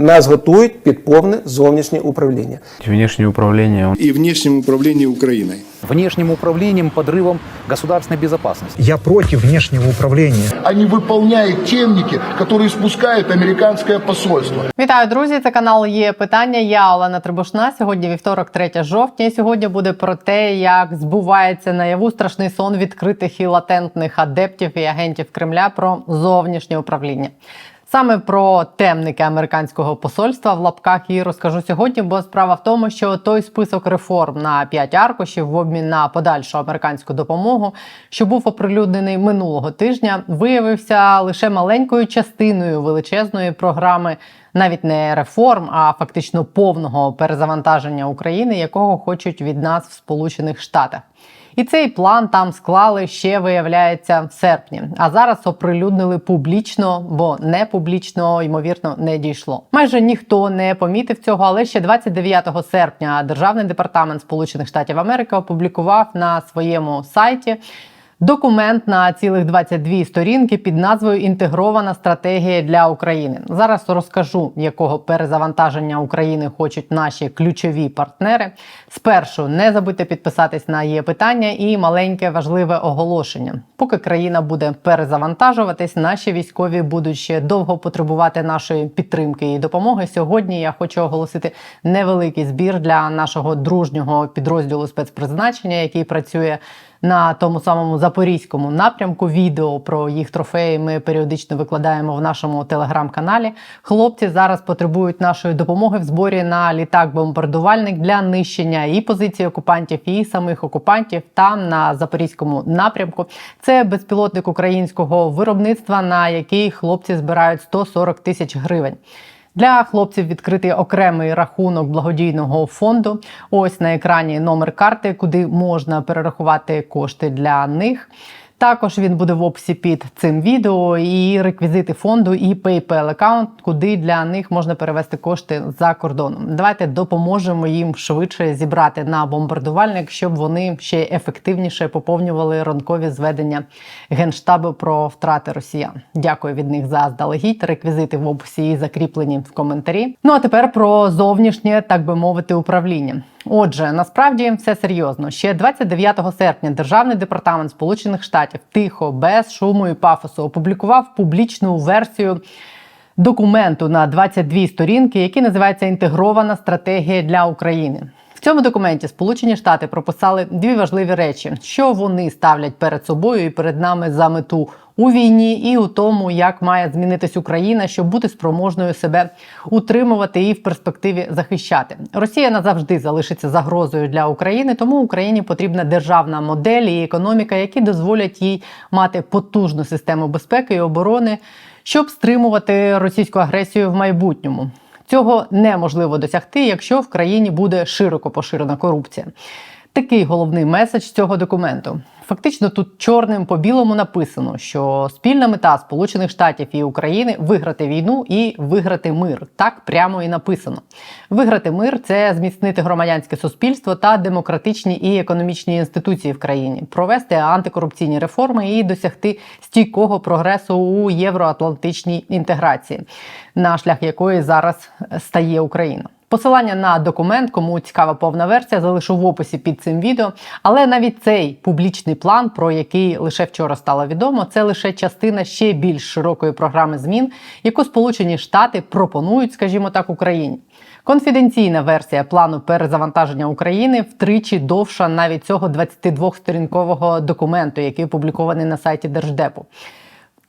Нас готують під повне зовнішнє управління. Внешнее управление он и внешнем управлении Украиной. внешним управлением, подрывом государственной безопасности. Я против внешнего управления. Они выполняют темники, которые спускает американское посольство. Вітаю, друзі! Це канал є питання. Я Олена Трибушна. Сьогодні вівторок, 3 жовтня. І сьогодні буде про те, як збувається наяву страшний сон відкритих і латентних адептів і агентів Кремля про зовнішнє управління. Саме про темники американського посольства в лапках і розкажу сьогодні, бо справа в тому, що той список реформ на 5 аркушів в обмін на подальшу американську допомогу, що був оприлюднений минулого тижня, виявився лише маленькою частиною величезної програми навіть не реформ, а фактично повного перезавантаження України, якого хочуть від нас в Сполучених Штатах. І цей план там склали ще виявляється в серпні. А зараз оприлюднили публічно, бо не публічно, ймовірно, не дійшло. Майже ніхто не помітив цього, але ще 29 серпня Державний департамент Сполучених Штатів Америки опублікував на своєму сайті. Документ на цілих 22 сторінки під назвою Інтегрована стратегія для України. Зараз розкажу, якого перезавантаження України хочуть наші ключові партнери. Спершу не забудьте підписатись на є питання і маленьке важливе оголошення. Поки країна буде перезавантажуватись, наші військові будуть ще довго потребувати нашої підтримки і допомоги. Сьогодні я хочу оголосити невеликий збір для нашого дружнього підрозділу спецпризначення, який працює на тому самому запорізькому напрямку. Відео про їх трофеї ми періодично викладаємо в нашому телеграм-каналі. Хлопці зараз потребують нашої допомоги в зборі на літак-бомбардувальник для нищення і позицій окупантів, і самих окупантів там на запорізькому напрямку. Це безпілотник українського виробництва, на який хлопці збирають 140 тисяч гривень. Для хлопців відкритий окремий рахунок благодійного фонду. Ось на екрані номер карти, куди можна перерахувати кошти для них. Також він буде в описі під цим відео і реквізити фонду, і PayPal аккаунт, куди для них можна перевести кошти за кордоном. Давайте допоможемо їм швидше зібрати на бомбардувальник, щоб вони ще ефективніше поповнювали ранкові зведення генштабу про втрати росіян. Дякую від них за здалегідь. Реквізити в описі закріплені в коментарі. Ну а тепер про зовнішнє, так би мовити, управління. Отже, насправді все серйозно. Ще 29 серпня Державний департамент Сполучених Штатів тихо, без шуму і пафосу опублікував публічну версію документу на 22 сторінки, який називається Інтегрована стратегія для України. Цьому документі Сполучені Штати прописали дві важливі речі, що вони ставлять перед собою і перед нами за мету у війні, і у тому, як має змінитись Україна, щоб бути спроможною себе утримувати і в перспективі захищати. Росія назавжди залишиться загрозою для України, тому Україні потрібна державна модель і економіка, які дозволять їй мати потужну систему безпеки і оборони, щоб стримувати російську агресію в майбутньому. Цього неможливо досягти, якщо в країні буде широко поширена корупція. Такий головний меседж цього документу. Фактично, тут чорним по білому написано, що спільна мета Сполучених Штатів і України виграти війну і виграти мир. Так прямо і написано. Виграти мир це зміцнити громадянське суспільство та демократичні і економічні інституції в країні, провести антикорупційні реформи і досягти стійкого прогресу у євроатлантичній інтеграції, на шлях якої зараз стає Україна. Посилання на документ, кому цікава повна версія, залишу в описі під цим відео. Але навіть цей публічний план, про який лише вчора стало відомо, це лише частина ще більш широкої програми змін, яку Сполучені Штати пропонують, скажімо так, Україні. Конфіденційна версія плану перезавантаження України втричі довша навіть цього 22-сторінкового документу, який опублікований на сайті Держдепу.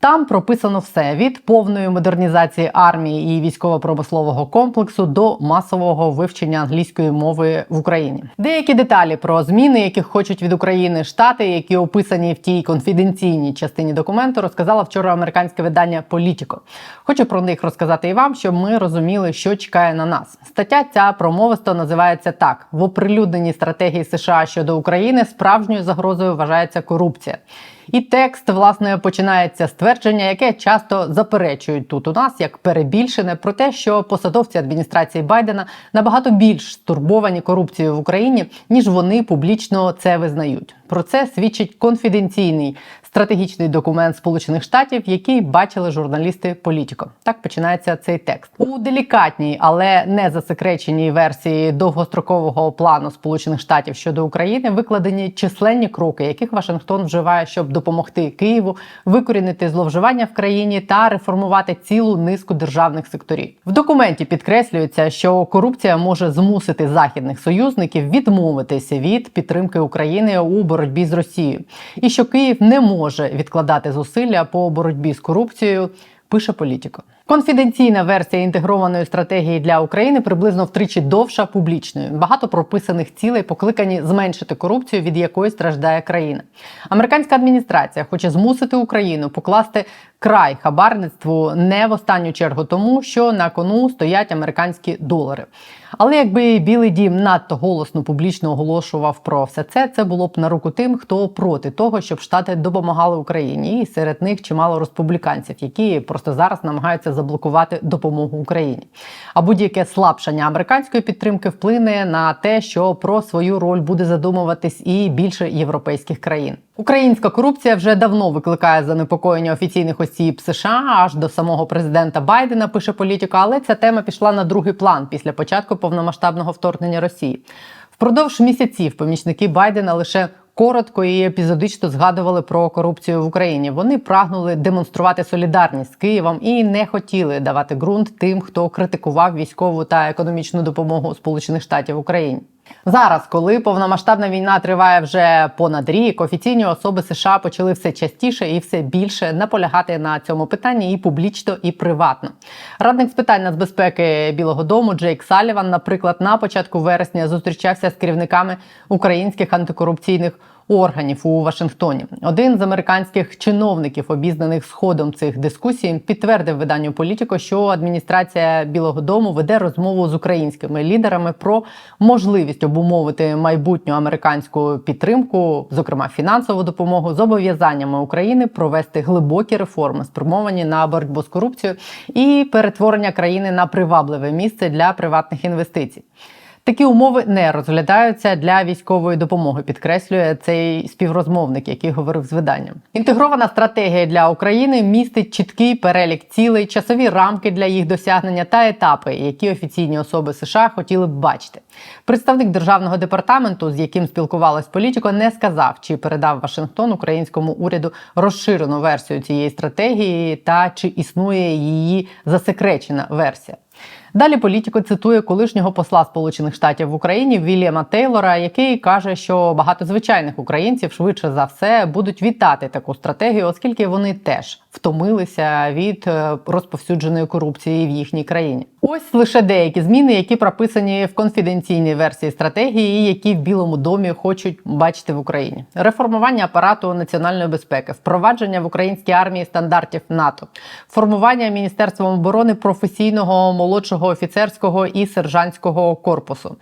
Там прописано все від повної модернізації армії і військово-промислового комплексу до масового вивчення англійської мови в Україні. Деякі деталі про зміни, яких хочуть від України штати, які описані в тій конфіденційній частині документу, розказала вчора американське видання Політіко. Хочу про них розказати і вам, щоб ми розуміли, що чекає на нас. Стаття ця промовисто називається так: в оприлюдненій стратегії США щодо України справжньою загрозою вважається корупція. І текст власне починається з твердження, яке часто заперечують тут у нас як перебільшене про те, що посадовці адміністрації Байдена набагато більш стурбовані корупцією в Україні, ніж вони публічно це визнають. Про це свідчить конфіденційний стратегічний документ Сполучених Штатів, який бачили журналісти Політіко. Так починається цей текст у делікатній, але не засекреченій версії довгострокового плану Сполучених Штатів щодо України викладені численні кроки, яких Вашингтон вживає, щоб допомогти Києву викорінити зловживання в країні та реформувати цілу низку державних секторів. В документі підкреслюється, що корупція може змусити західних союзників відмовитися від підтримки України у боротьбі з Росією, і що Київ не може відкладати зусилля по боротьбі з корупцією. Пише політико. Конфіденційна версія інтегрованої стратегії для України приблизно втричі довша публічної. Багато прописаних цілей покликані зменшити корупцію, від якої страждає країна. Американська адміністрація хоче змусити Україну покласти край хабарництву не в останню чергу тому, що на кону стоять американські долари. Але якби Білий Дім надто голосно публічно оголошував про все це, це було б на руку тим, хто проти того, щоб штати допомагали Україні, і серед них чимало республіканців, які просто зараз намагаються заблокувати допомогу Україні. А будь-яке слабшання американської підтримки вплине на те, що про свою роль буде задумуватись і більше європейських країн. Українська корупція вже давно викликає занепокоєння офіційних осіб США аж до самого президента Байдена. Пише політика, але ця тема пішла на другий план після початку повномасштабного вторгнення Росії. Впродовж місяців помічники Байдена лише коротко і епізодично згадували про корупцію в Україні. Вони прагнули демонструвати солідарність з Києвом і не хотіли давати ґрунт тим, хто критикував військову та економічну допомогу Сполучених Штатів Україні. Зараз, коли повномасштабна війна триває вже понад рік, офіційні особи США почали все частіше і все більше наполягати на цьому питанні і публічно, і приватно. Радник з питань нацбезпеки Білого Дому Джейк Саліван, наприклад, на початку вересня зустрічався з керівниками українських антикорупційних органів у Вашингтоні. Один з американських чиновників, обізнаних з ходом цих дискусій, підтвердив виданню Політіко, що адміністрація Білого Дому веде розмову з українськими лідерами про можливість обумовити майбутню американську підтримку, зокрема фінансову допомогу, зобов'язаннями України провести глибокі реформи, спрямовані на боротьбу з корупцією і перетворення країни на привабливе місце для приватних інвестицій. Такі умови не розглядаються для військової допомоги, підкреслює цей співрозмовник, який говорив з виданням. Інтегрована стратегія для України містить чіткий перелік цілей, часові рамки для їх досягнення та етапи, які офіційні особи США хотіли б бачити. Представник державного департаменту, з яким спілкувалась політико, не сказав, чи передав Вашингтон українському уряду розширену версію цієї стратегії та чи існує її засекречена версія. Далі політико цитує колишнього посла Сполучених Штатів в Україні Вільяма Тейлора, який каже, що багато звичайних українців швидше за все будуть вітати таку стратегію, оскільки вони теж втомилися від е, розповсюдженої корупції в їхній країні. Ось лише деякі зміни, які прописані в конфіденційній версії стратегії, які в Білому домі хочуть бачити в Україні: реформування апарату національної безпеки, впровадження в українській армії стандартів НАТО, формування міністерством оборони професійного молодшого офіцерського і сержантського корпусу,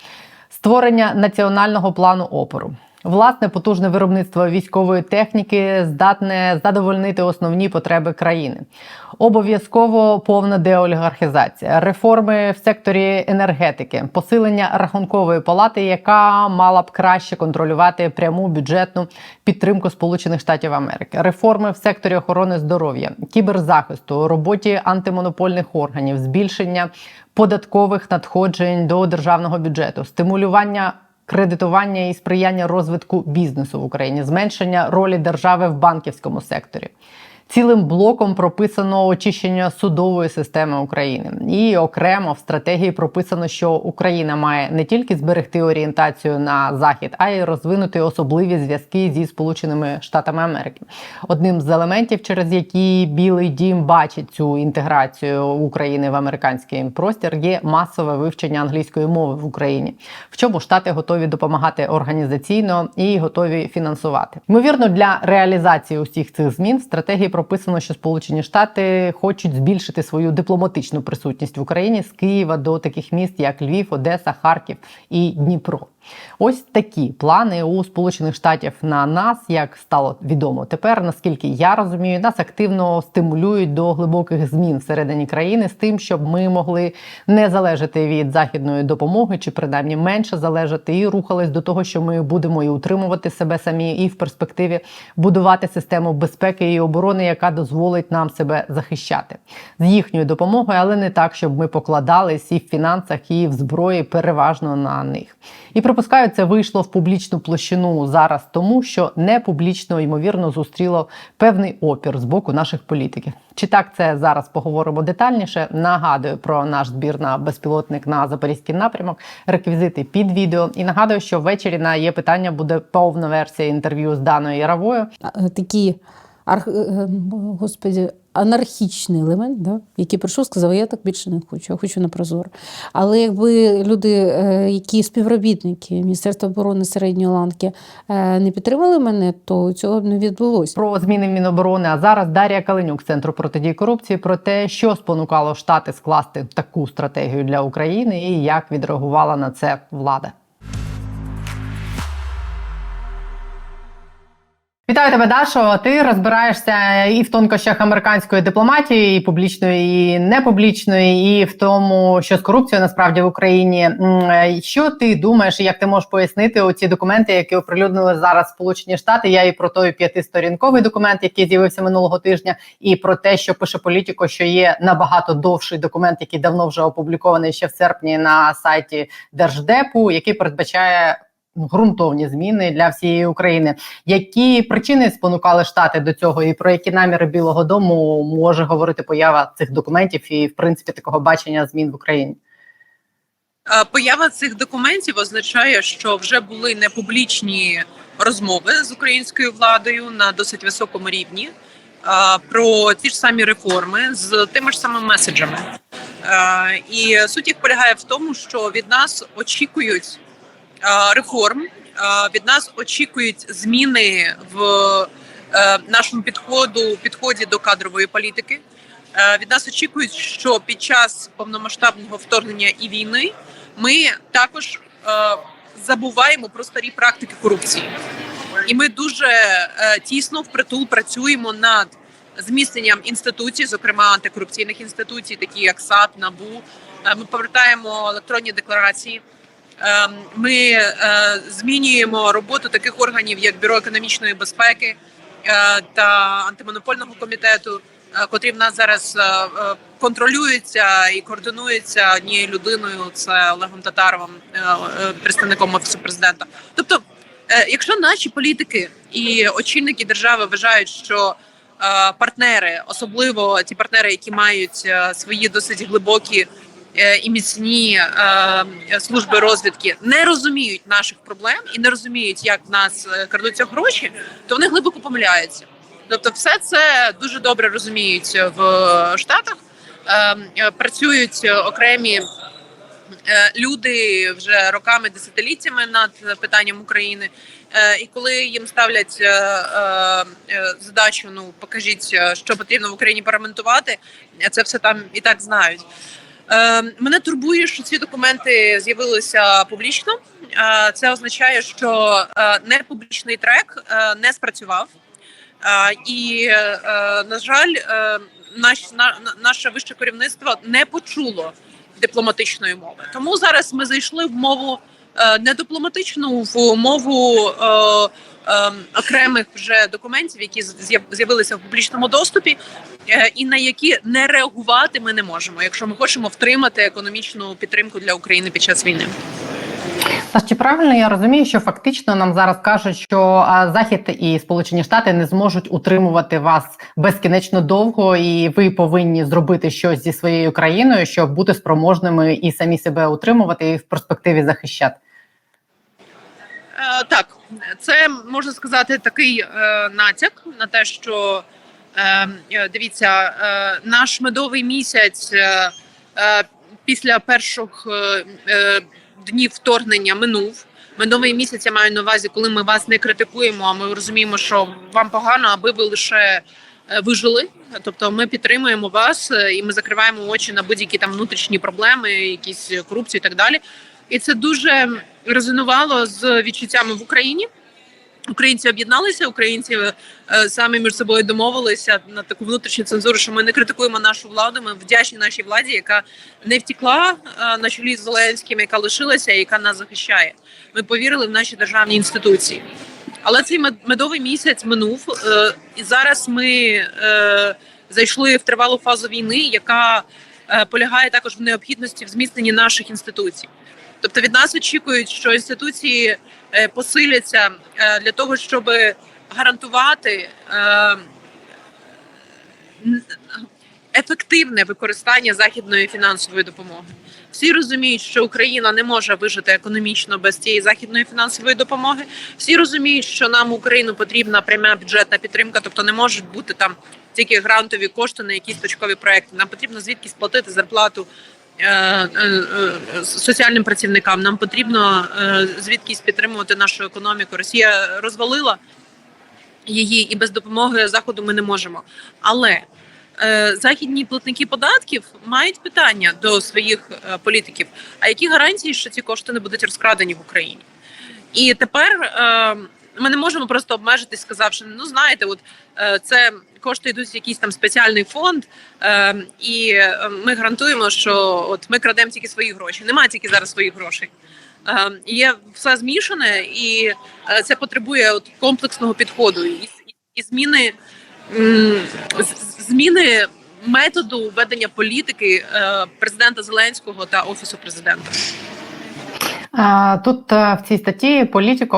створення національного плану опору. Власне, потужне виробництво військової техніки здатне задовольнити основні потреби країни. Обов'язково повна деолігархізація, реформи в секторі енергетики, посилення рахункової палати, яка мала б краще контролювати пряму бюджетну підтримку Сполучених Штатів Америки, реформи в секторі охорони здоров'я, кіберзахисту, роботі антимонопольних органів, збільшення податкових надходжень до державного бюджету, стимулювання кредитування і сприяння розвитку бізнесу в Україні, зменшення ролі держави в банківському секторі. Цілим блоком прописано очищення судової системи України, і окремо в стратегії прописано, що Україна має не тільки зберегти орієнтацію на захід, а й розвинути особливі зв'язки зі Сполученими Штатами Америки. Одним з елементів, через які Білий Дім бачить цю інтеграцію України в американський простір, є масове вивчення англійської мови в Україні, в чому штати готові допомагати організаційно і готові фінансувати. Ймовірно, для реалізації усіх цих змін в стратегії прописано, що Сполучені Штати хочуть збільшити свою дипломатичну присутність в Україні з Києва до таких міст, як Львів, Одеса, Харків і Дніпро. Ось такі плани у Сполучених Штатів на нас, як стало відомо тепер. Наскільки я розумію, нас активно стимулюють до глибоких змін всередині країни з тим, щоб ми могли не залежати від західної допомоги, чи принаймні менше залежати, і рухались до того, що ми будемо і утримувати себе самі, і в перспективі будувати систему безпеки і оборони, яка дозволить нам себе захищати з їхньою допомогою, але не так, щоб ми покладались і в фінансах, і в зброї переважно на них. І припускаю, це вийшло в публічну площину зараз, тому що не публічно ймовірно зустріло певний опір з боку наших політиків. Чи так це зараз поговоримо детальніше? Нагадую про наш збір на безпілотник на запорізький напрямок, реквізити під відео. І нагадую, що ввечері на є питання буде повна версія інтерв'ю з Даною Яровою. такі арх... е, е, господі, анархічний елемент, да? який прийшов, сказав, я так більше не хочу, я хочу на прозоро. Але якби люди, е, які співробітники Міністерства оборони середньої ланки е, не підтримали мене, то цього б не відбулося. про зміни Міноборони. А зараз Дар'я Каленюк з центру протидії корупції про те, що спонукало штати скласти таку стратегію для України і як відреагувала на це влада. Вітаю тебе, Дашо. Ти розбираєшся і в тонкощах американської дипломатії, і публічної, і непублічної, і в тому, що з корупцією насправді в Україні. Що ти думаєш, як ти можеш пояснити оці документи, які оприлюднили зараз Сполучені Штати? Я і про той п'ятисторінковий документ, який з'явився минулого тижня, і про те, що пише політико, що є набагато довший документ, який давно вже опублікований ще в серпні на сайті Держдепу, який передбачає. Ґрунтовні зміни для всієї України. Які причини спонукали штати до цього, і про які наміри Білого Дому може говорити поява цих документів і, в принципі, такого бачення змін в Україні? Поява цих документів означає, що вже були непублічні розмови з українською владою на досить високому рівні про ті ж самі реформи з тими ж самими меседжами. І суть їх полягає в тому, що від нас очікують реформ, е, від нас очікують зміни в е, нашому підходу підході до кадрової політики. Е, Від нас очікують, що під час повномасштабного вторгнення і війни ми також е, забуваємо про старі практики корупції, і ми дуже е, тісно впритул працюємо над зміцненням інституцій, зокрема антикорупційних інституцій, такі як САП, НАБУ. Е, Ми повертаємо електронні декларації. Е, Ми е, змінюємо роботу таких органів, як бюро економічної безпеки е, та антимонопольного комітету, е, котрі в нас зараз контролюються і координуються однією людиною. Це Олегом Татаровим, представником офісу президента. Тобто, якщо наші політики і очільники держави вважають, що партнери, особливо ті партнери, які мають свої досить глибокі і міцні е, служби розвідки, не розуміють наших проблем і не розуміють, як в нас е, крадуться гроші, то вони глибоко помиляються. Тобто, все це дуже добре розуміють в Штатах. Е, е, Працюють окремі е, люди вже роками, десятиліттями над питанням України. Е, І коли їм ставлять е, е, е, задачу, ну покажіть, е, що потрібно в Україні парламентувати, е, це все там і так знають. Е, Мене турбує, що ці документи з'явилися публічно. Е, Це означає, що е, непублічний трек е, не спрацював. Е, І, е, на жаль, наш, на, на- наше вище керівництво не почуло дипломатичної мови. Тому зараз ми зайшли в мову не дипломатичну, в мову е, е, окремих вже документів, які з'явилися в публічному доступі, і на які не реагувати ми не можемо, якщо ми хочемо втримати економічну підтримку для України під час війни. Та чи правильно я розумію, що фактично нам зараз кажуть, що Захід і Сполучені Штати не зможуть утримувати вас безкінечно довго, і ви повинні зробити щось зі своєю країною, щоб бути спроможними і самі себе утримувати і в перспективі захищати? Е, так, це можна сказати такий е, натяк на те, що е, е, дивіться, е, наш медовий місяць е, е, після перших е, е, днів вторгнення минув. Медовий місяць я маю на увазі, коли ми вас не критикуємо, а ми розуміємо, що вам погано, аби ви лише е, вижили. Тобто ми підтримуємо вас е, і ми закриваємо очі на будь-які там внутрішні проблеми, якісь корупції і так далі. І це дуже резонувало з відчуттями в Україні. Українці об'єдналися, українці е, самі між собою домовилися на таку внутрішню цензуру, що ми не критикуємо нашу владу. Ми вдячні нашій владі, яка не втекла е, на чолі з Зеленським, яка лишилася, і яка нас захищає. Ми повірили в наші державні інституції. Але цей мед- медовий місяць минув, е, і зараз ми е, зайшли в тривалу фазу війни, яка полягає також в необхідності в зміцненні наших інституцій. Тобто від нас очікують, що інституції е, посиляться е, для того, щоб гарантувати е, ефективне використання західної фінансової допомоги. Всі розуміють, що Україна не може вижити економічно без цієї західної фінансової допомоги. Всі розуміють, що нам Україну потрібна пряма бюджетна підтримка, тобто не можуть бути там тільки грантові кошти на якісь точкові проекти. Нам потрібно звідки сплатити зарплату соціальним працівникам. Нам потрібно е, звідкись підтримувати нашу економіку. Росія розвалила її, і без допомоги заходу ми не можемо. Але е, західні платники податків мають питання до своїх е, політиків. А які гарантії, що ці кошти не будуть розкрадені в Україні? І тепер е, ми не можемо просто обмежитись, сказавши, ну знаєте, от е, це кошти йдуть в якийсь там спеціальний фонд, е, і е, ми гарантуємо, що от ми крадемо тільки свої гроші. Немає тільки зараз своїх грошей. Е, є все змішане, і е, це потребує от комплексного підходу і, і зміни зміни методу ведення політики е, президента Зеленського та офісу президента. Тут е, в цій статті політико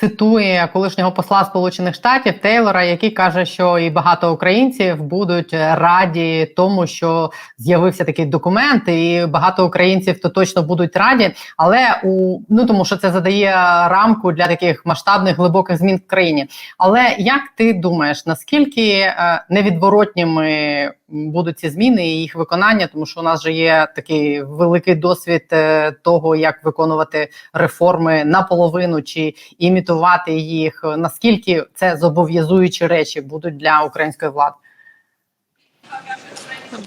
цитує колишнього посла Сполучених Штатів Тейлора, який каже, що і багато українців будуть раді тому, що з'явився такий документ, і багато українців то точно будуть раді. Але у ну тому, що це задає рамку для таких масштабних глибоких змін в країні. Але як ти думаєш, наскільки е, невідворотніми будуть ці зміни і їх виконання? Тому що у нас же є такий великий досвід е, того, як виконувати реформи наполовину чи імітувати їх. Наскільки це зобов'язуючі речі будуть для української влади?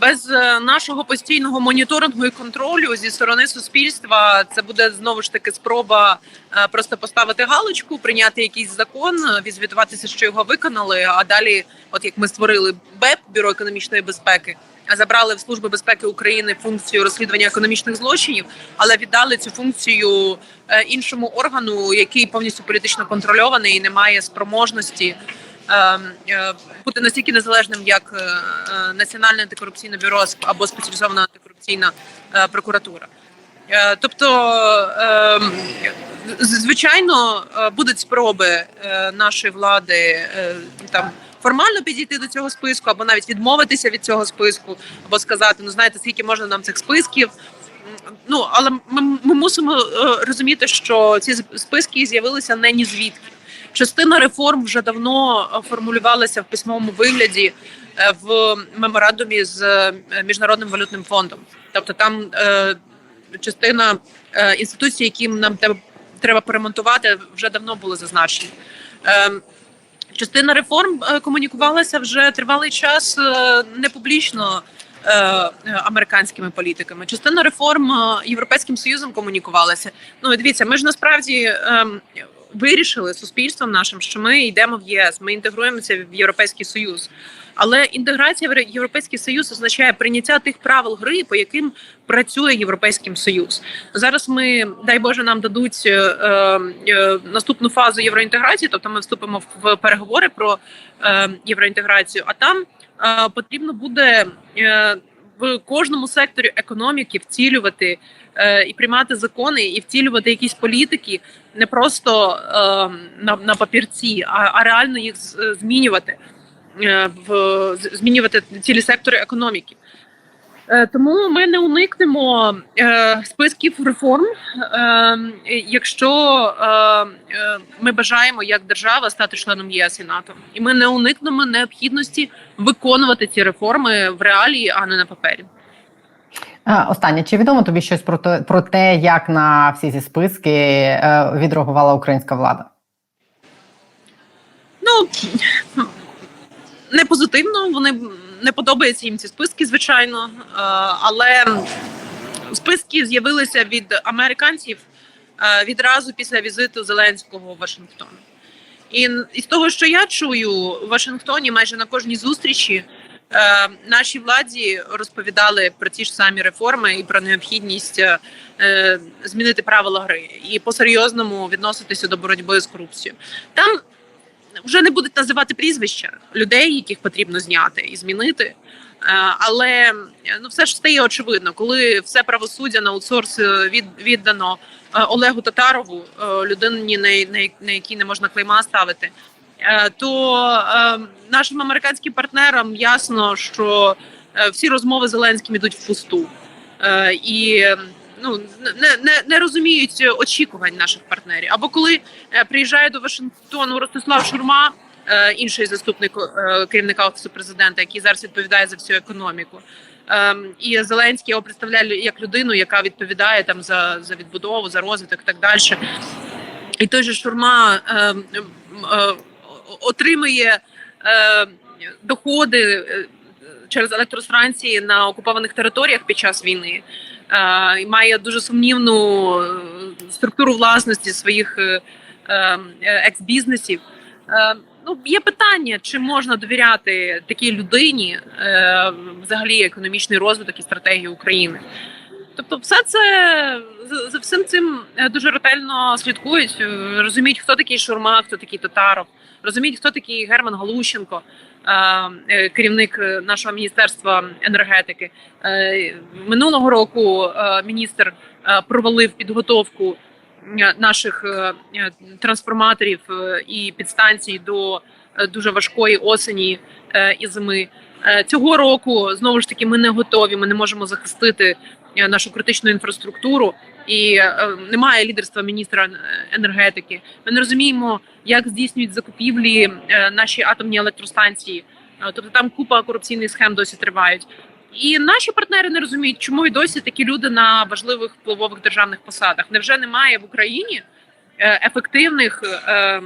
Без е, нашого постійного моніторингу і контролю зі сторони суспільства це буде знову ж таки спроба е, просто поставити галочку, прийняти якийсь закон, е, відзвітуватися, що його виконали. А далі, от як ми створили БЕП бюро економічної безпеки, забрали в служби безпеки України функцію розслідування економічних злочинів, але віддали цю функцію іншому органу, який повністю політично контрольований і не має спроможності бути настільки незалежним, як е, е, Національне антикорупційне бюро або спеціалізована антикорупційна е, прокуратура. Е, Тобто, ем, звичайно, е, будуть спроби е, нашої влади е, там формально підійти до цього списку, або навіть відмовитися від цього списку, або сказати: ну знаєте, скільки можна нам цих списків. Ну але ми, ми мусимо е, розуміти, що ці списки з'явилися не ні звідки. Частина реформ вже давно е, формулювалася в письмовому вигляді е, в меморандумі з е, міжнародним валютним фондом. Тобто, там частина інституцій, яким нам треба поремонтувати, вже давно були зазначені. Частина реформ комунікувалася вже тривалий час не публічно американськими політиками. Частина реформ європейським союзом комунікувалася. Ну дивіться, ми ж насправді ем, вирішили суспільством нашим, що ми йдемо в ЄС, ми інтегруємося в Європейський Союз. Але інтеграція в Європейський Союз означає прийняття тих правил гри, по яким працює Європейський Союз. Зараз ми, дай Боже, нам дадуть е, е, наступну фазу євроінтеграції, тобто ми вступимо в переговори про е, євроінтеграцію. А там е, потрібно буде е, в кожному секторі економіки втілювати і приймати закони, і втілювати якісь політики не просто е, на, на папірці, а, а реально їх змінювати. е, В змінювати цілі сектори економіки. Е, Тому ми не уникнемо е, списків реформ, е, якщо е, е, ми бажаємо як держава стати членом ЄС і НАТО, і ми не уникнемо необхідності виконувати ці реформи в реалії, а не на папері. Останнє, чи відомо тобі щось про те, про те, як на всі ці списки е, відреагувала українська влада? Ну не позитивно, вони не подобаються їм ці списки, звичайно. Е, Але списки з'явилися від американців е, відразу після візиту Зеленського в Вашингтон. І із того, що я чую у Вашингтоні, майже на кожній зустрічі е, нашій владі розповідали про ті ж самі реформи і про необхідність е, змінити правила гри і по-серйозному відноситися до боротьби з корупцією. Там вже не будуть називати прізвища людей, яких потрібно зняти і змінити. Е, Але ну все ж стає очевидно, коли все правосуддя на аутсорс е, від, віддано е, Олегу Татарову, людині, на, на, якій не можна клейма ставити, то е, нашим американським партнерам ясно, що е, всі розмови з Зеленським ідуть впусту. Е, І е, ну не, не, не розуміють очікувань наших партнерів. Або коли е, приїжджає до Вашингтону Ростислав Шурма, е, інший заступник е, керівника офісу президента, який зараз відповідає за всю економіку. Ем, І Зеленський його представляє як людину, яка відповідає там за, за відбудову, за розвиток і так далі. І той же Шурма ем, ем, отримує е, доходи е, через електростанції на окупованих територіях під час війни. Е, і має дуже сумнівну е, структуру власності своїх е, е, екс-бізнесів. Е, Ну, є питання, чи можна довіряти такій людині е, взагалі економічний розвиток і стратегії України. Тобто, все це за, всім цим е, дуже ретельно слідкують, е, розуміють, хто такий Шурма, хто такий Татаров, розуміють, хто такий Герман Галущенко, е, керівник нашого міністерства енергетики. Минулого року міністр провалив підготовку наших трансформаторів і підстанцій до дуже важкої осені і зими. Цього року знову ж таки ми не готові. Ми не можемо захистити нашу критичну інфраструктуру, і е, немає лідерства міністра е, енергетики. Ми не розуміємо, як здійснюють закупівлі е, наші атомні електростанції. Е, Тобто там купа корупційних схем досі тривають. І наші партнери не розуміють, чому і досі такі люди на важливих впливових державних посадах. Невже немає в Україні е, ефективних е,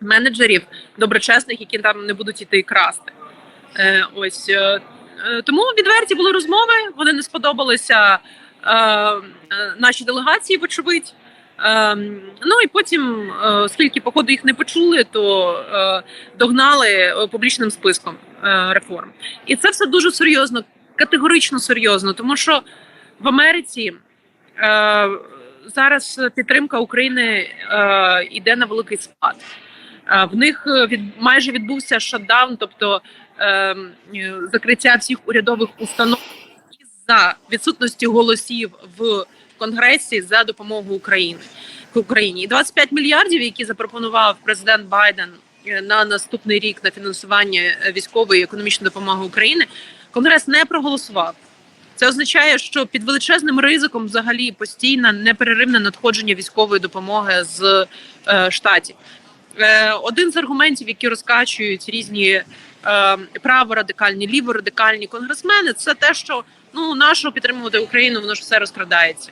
менеджерів доброчесних, які там не будуть іти красти? Е, Ось е, е, тому відверті були розмови. Вони не сподобалися е, е, нашій делегації, вочевидь. Е, ну і потім, е, оскільки походу їх не почули, то е, догнали е, публічним списком е, реформ. І це все дуже серйозно, категорично серйозно, тому що в Америці е, зараз підтримка України е, йде на великий спад. Е, В них е, від майже відбувся шатдаун, тобто е, е, закриття всіх урядових установ за відсутності голосів в Конгресі за допомогу України Україні. І 25 мільярдів, які запропонував президент Байден е, на наступний рік на фінансування е, військової і економічної допомоги України, Конгрес не проголосував. Це означає, що під величезним ризиком взагалі постійне неперервне надходження військової допомоги з е, штатів. Е, один з аргументів, які розкачують різні праворадикальні, ліворадикальні конгресмени, це те, що ну нащо підтримувати Україну, воно ж все розкрадається.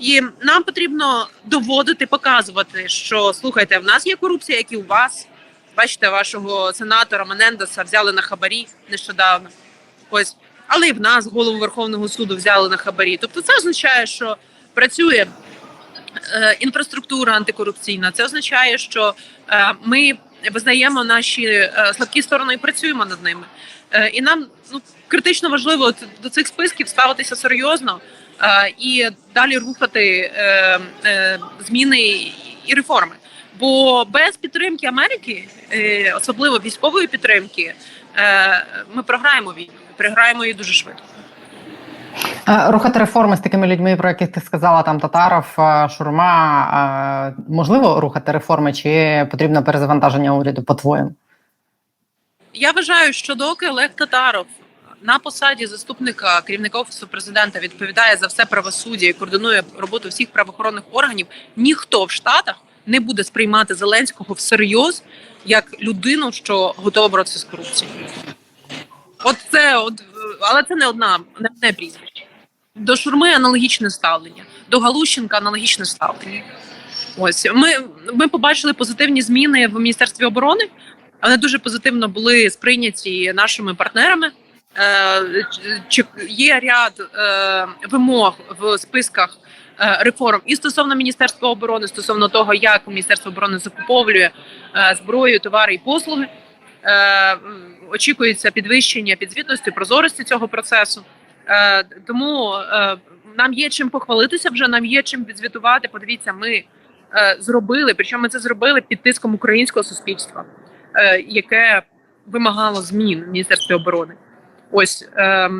І нам потрібно доводити, показувати, що слухайте, в нас є корупція, як і у вас. Бачите, вашого сенатора Менендеса взяли на хабарі нещодавно. Ось, але і в нас голову Верховного суду взяли на хабарі. Тобто, це означає, що працює е, інфраструктура антикорупційна. Це означає, що е, ми визнаємо наші е, слабкі сторони і працюємо над ними. Е, і нам ну критично важливо до цих списків ставитися серйозно е, і далі рухати зміни і реформи. Бо без підтримки Америки, особливо військової підтримки, ми програємо війну. Програємо її дуже швидко. Е, Рухати реформи з такими людьми, про яких ти сказала, там Татаров, е, Шурма. е, Можливо рухати реформи, чи потрібно перезавантаження уряду по-твоєму? Я вважаю, що доки Олег Татаров на посаді заступника керівника офісу президента відповідає за все правосуддя і координує роботу всіх правоохоронних органів, ніхто в Штатах не буде сприймати Зеленського всерйоз як людину, що готова боротися з корупцією. От це от, але це не одна не одне прізвище. До Шурми аналогічне ставлення, до Галущенка аналогічне ставлення. Ось ми, ми побачили позитивні зміни в міністерстві оборони. Вони дуже позитивно були сприйняті нашими партнерами. Е, чи є ряд е, вимог в списках е, реформ і стосовно міністерства оборони, стосовно того, як міністерство оборони закуповує зброю, товари і послуги. Очікується підвищення підзвітності, прозорості цього процесу. Е, тому е, нам є чим похвалитися вже, нам є чим відзвітувати. Подивіться, ми е, зробили, причому ми це зробили під тиском українського суспільства, яке вимагало змін в міністерстві оборони. Ось,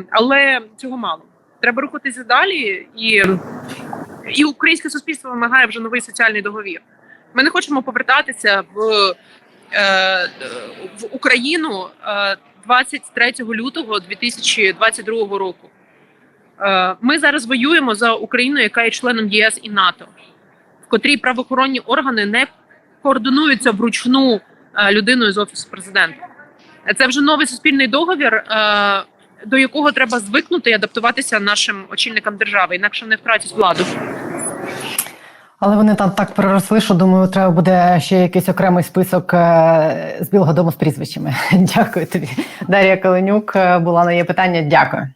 але цього мало. Треба рухатися далі, і, і українське суспільство вимагає вже новий соціальний договір. Ми не хочемо повертатися в, в Україну е, 23 лютого 2022 року. Е, Ми зараз воюємо за Україну, яка є членом ЄС і НАТО, в котрій правоохоронні органи не координуються вручну е, людиною з офісу президента. Це вже новий суспільний договір, е, до якого треба звикнути і адаптуватися нашим очільникам держави, інакше не втратять владу. Але вони там так переросли, що думаю, треба буде ще якийсь окремий список е, з Білого Дому з прізвищами. Дякую тобі. Дар'я Каленюк е, була на є питання. Дякую.